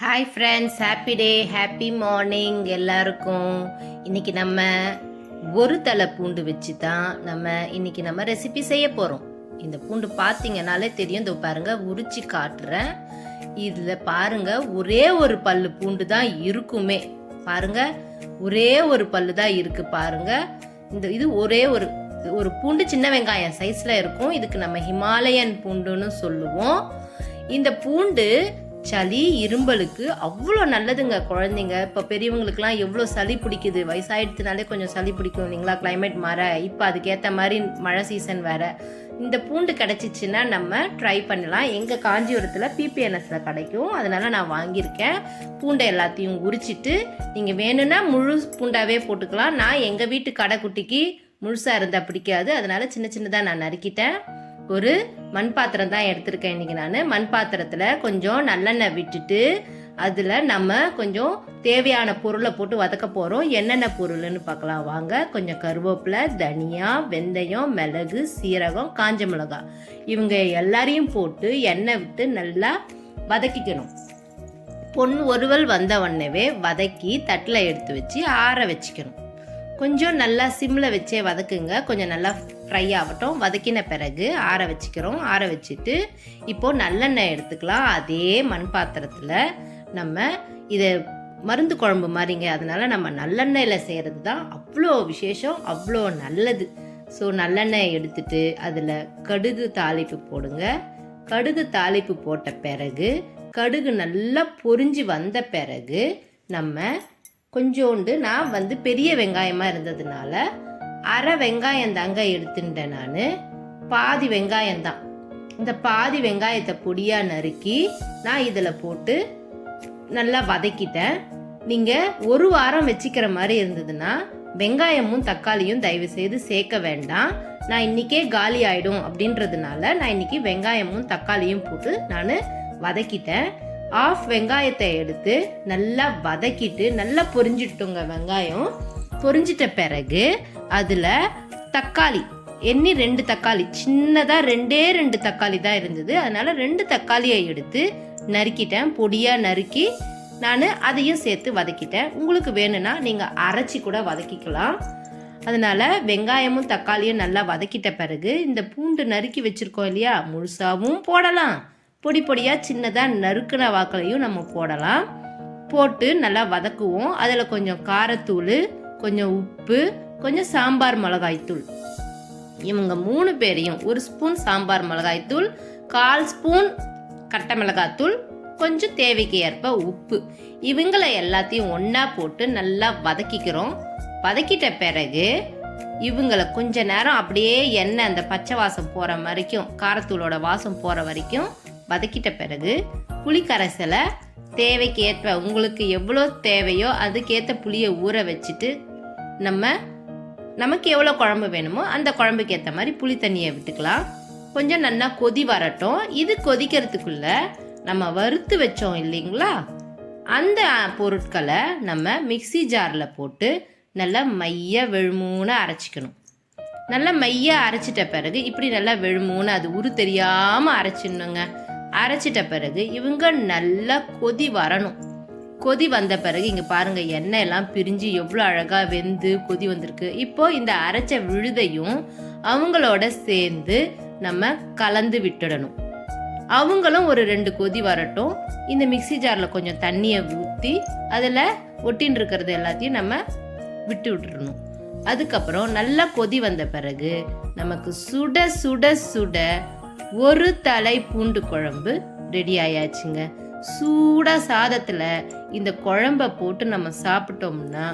Hi friends happy day happy morning எல்லாருக்கும். இன்னைக்கு நம்ம ஒரு தலை பூண்டு வச்சு தான் நம்ம இன்னைக்கு நம்ம ரெசிபி செய்ய போகிறோம் இந்த பூண்டு பார்த்தீங்கனாலே தெரியும். இந்த பாருங்க உரிச்சு காட்டுறேன். இதில் பாருங்க ஒரே ஒரு பல்லு பூண்டு தான் இருக்குமே. பாருங்க ஒரே ஒரு பல்லு தான் இருக்கு பாருங்க. இந்த இது ஒரே ஒரு ஒரு பூண்டு சின்ன வெங்காயம் சைஸ்ல இருக்கும். இதுக்கு நம்ம ஹிமாலயன் பூண்டுன்னு சொல்லுவோம். இந்த பூண்டு சளி இரும்பலுக்கு அவ்வளோ நல்லதுங்க குழந்தைங்க. இப்போ பெரியவங்களுக்குலாம் எவ்வளோ சளி பிடிக்குது? வயசாயிடுத்துனாலே கொஞ்சம் சளி பிடிக்கும் இல்லைங்களா? கிளைமேட் மாற. இப்போ அதுக்கேற்ற மாதிரி மழை சீசன் வேறு. இந்த பூண்டு கிடச்சிச்சின்னா நம்ம ட்ரை பண்ணலாம். எங்கள் காஞ்சிபுரத்தில் பிபிஎன்எஸில் கிடைக்கும். அதனால் நான் வாங்கியிருக்கேன். பூண்டை எல்லாத்தையும் உரிச்சிட்டு நீங்கள் வேணும்னா முழு பூண்டாவே போட்டுக்கலாம். நான் எங்கள் வீட்டு கடைக்குட்டிக்கு முழுசாக இருந்தால் பிடிக்காது. அதனால் சின்ன சின்னதாக நான் நறுக்கிட்டேன். ஒரு மண் பாத்திரம் தான் எடுத்திருக்கேன் இன்னைக்கு நான். மண் பாத்திரத்தில் கொஞ்சம் நல்லெண்ணெய் விட்டுட்டு அதில் நம்ம கொஞ்சம் தேவையான பொருளை போட்டு வதக்க போகிறோம் என்னென்ன பொருள்னு பார்க்கலாம். வாங்க கொஞ்சம் கருவேப்பிலை தனியா வெந்தயம் மிளகு சீரகம் காஞ்ச மிளகாய். இவங்க எல்லாரையும் போட்டு எண்ணெய் விட்டு நல்லா வதக்கிக்கணும். பொன் ஒருவல் வந்த வதக்கி தட்டில் எடுத்து வச்சு ஆற வச்சுக்கணும். கொஞ்சம் நல்லா சிம்மில் வச்சே வதக்குங்க. கொஞ்சம் நல்லா ஃப்ரை ஆகட்டும். வதக்கின பிறகு ஆற வச்சுக்கிறோம். ஆற வச்சுட்டு இப்போது நல்லெண்ணெய் எடுத்துக்கலாம். அதே மண் பாத்திரத்தில் நம்ம இதை மருந்து குழம்பு மாதிரிங்க. அதனால் நம்ம நல்லெண்ணெயில் செய்கிறது தான் அவ்வளோ விசேஷம் அவ்வளோ நல்லது. ஸோ நல்லெண்ணெய் எடுத்துட்டு அதில் கடுகு தாளிப்பு போடுங்க. கடுகு தாளிப்பு போட்ட பிறகு கடுகு நல்லா பொறிஞ்சு வந்த பிறகு நம்ம கொஞ்சோண்டு நான் வந்து பெரிய வெங்காயமாக இருந்ததுனால அரை வெங்காயம் தாங்க எடுத்துட்டேன் நான். பாதி வெங்காயம் தான். இந்த பாதி வெங்காயத்தை பொடியாக நறுக்கி நான் இதில் போட்டு நல்லா வதக்கிட்டேன். நீங்கள் ஒரு வாரம் வச்சுக்கிற மாதிரி இருந்ததுன்னா வெங்காயமும் தக்காளியும் தயவு செய்து சேர்க்க வேண்டாம். நான் இன்னைக்கே காலி ஆயிடும் அப்படின்றதுனால நான் இன்னைக்கு வெங்காயமும் தக்காளியும் போட்டு நான் வதக்கிட்டேன். ஆஃப் வெங்காயத்தை எடுத்து நல்லா வதக்கிட்டு நல்லா பொரிஞ்சிட்டுங்க வெங்காயம். பொரிஞ்சிட்ட பிறகு அதில் தக்காளி எண்ணி ரெண்டு தக்காளி சின்னதாக ரெண்டே ரெண்டு தக்காளி தான் இருந்தது. அதனால் ரெண்டு தக்காளியை எடுத்து நறுக்கிட்டேன். பொடியாக நறுக்கி நான் அதையும் சேர்த்து வதக்கிட்டேன். உங்களுக்கு வேணும்னா நீங்கள் அரைச்சி கூட வதக்கிக்கலாம். அதனால் வெங்காயமும் தக்காளியும் நல்லா வதக்கிட்ட பிறகு இந்த பூண்டு நறுக்கி வச்சுருக்கோம் இல்லையா முழுசாகவும் போடலாம். பொடி பொடியாக சின்னதாக நறுக்கின வாக்களையும் நம்ம போடலாம். போட்டு நல்லா வதக்குவோம். அதில் கொஞ்சம் காரத்தூள் கொஞ்சம் உப்பு கொஞ்சம் சாம்பார் மிளகாய்த்தூள் இவங்க மூணு பேரையும் ஒரு ஸ்பூன் சாம்பார் மிளகாய்த்தூள் கால் ஸ்பூன் கட்டை மிளகாய்த்தூள் கொஞ்சம் தேவைக்கு ஏற்ப உப்பு. இவங்களை எல்லாத்தையும் ஒன்றா போட்டு நல்லா வதக்கிக்கிறோம். வதக்கிட்ட பிறகு இவங்களை கொஞ்ச நேரம் அப்படியே எண்ணெய் அந்த பச்சை வாசம் போகிற வரைக்கும் காரத்தூளோட வாசம் போகிற வரைக்கும் வதக்கிட்ட பிறகு புளி கரைசலை தேவைக்கு ஏற்ப உங்களுக்கு எவ்வளோ தேவையோ அதுக்கேற்ற புளியை ஊற வச்சுட்டு நம்ம நமக்கு எவ்வளோ குழம்பு வேணுமோ அந்த குழம்புக்கு ஏற்ற மாதிரி புளி தண்ணியை விட்டுக்கலாம். கொஞ்சம் நல்லா கொதி வரட்டும். இது கொதிக்கிறதுக்குள்ள நம்ம வறுத்து வச்சோம் இல்லைங்களா? அந்த பொருட்களை நம்ம மிக்ஸி ஜாரில் போட்டு நல்லா மைய வெழுமூணு அரைச்சிக்கணும். நல்லா மைய அரைச்சிட்ட பிறகு இப்படி நல்லா வெழுமூணு அது உரு தெரியாமல் அரைச்சிடணுங்க. அரைச்சிட்ட பிறகு இவங்க நல்லா கொதி வரணும். கொதி வந்த பிறகு இங்கே பாருங்கள் எண்ணெய் எல்லாம் பிரிஞ்சு எவ்வளோ அழகாக வெந்து கொதி வந்திருக்கு. இப்போ இந்த அரைச்ச விழுதையும் அவங்களோட சேர்ந்து நம்ம கலந்து விட்டுடணும். அவங்களும் ஒரு ரெண்டு கொதி வரட்டும். இந்த மிக்ஸி ஜாரில் கொஞ்சம் தண்ணியை ஊற்றி அதில் ஒட்டின்னு இருக்கிறது எல்லாத்தையும் நம்ம விட்டு விட்டுறணும். அதுக்கப்புறம் நல்லா கொதி வந்த பிறகு நமக்கு சுட சுட சுட ஒரு தலை பூண்டு குழம்பு ரெடி ஆயாச்சுங்க. சூடாக சாதத்தில் இந்த குழம்ப போட்டு நம்ம சாப்பிட்டோம்னா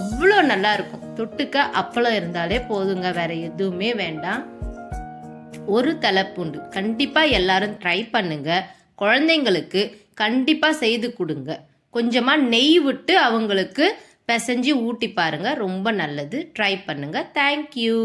அவ்வளோ நல்லா இருக்கும் தொட்டுக்க அப்பளம் இருந்தாலே போதுங்க வேற எதுவுமே வேண்டாம். ஒரு தலை பூண்டு கண்டிப்பாக எல்லாரும் ட்ரை பண்ணுங்க. குழந்தைங்களுக்கு கண்டிப்பாக செய்து கொடுங்க. கொஞ்சமாக நெய் விட்டு அவங்களுக்கு பிசைஞ்சு ஊட்டி பாருங்க ரொம்ப நல்லது. ட்ரை பண்ணுங்க. தேங்க்யூ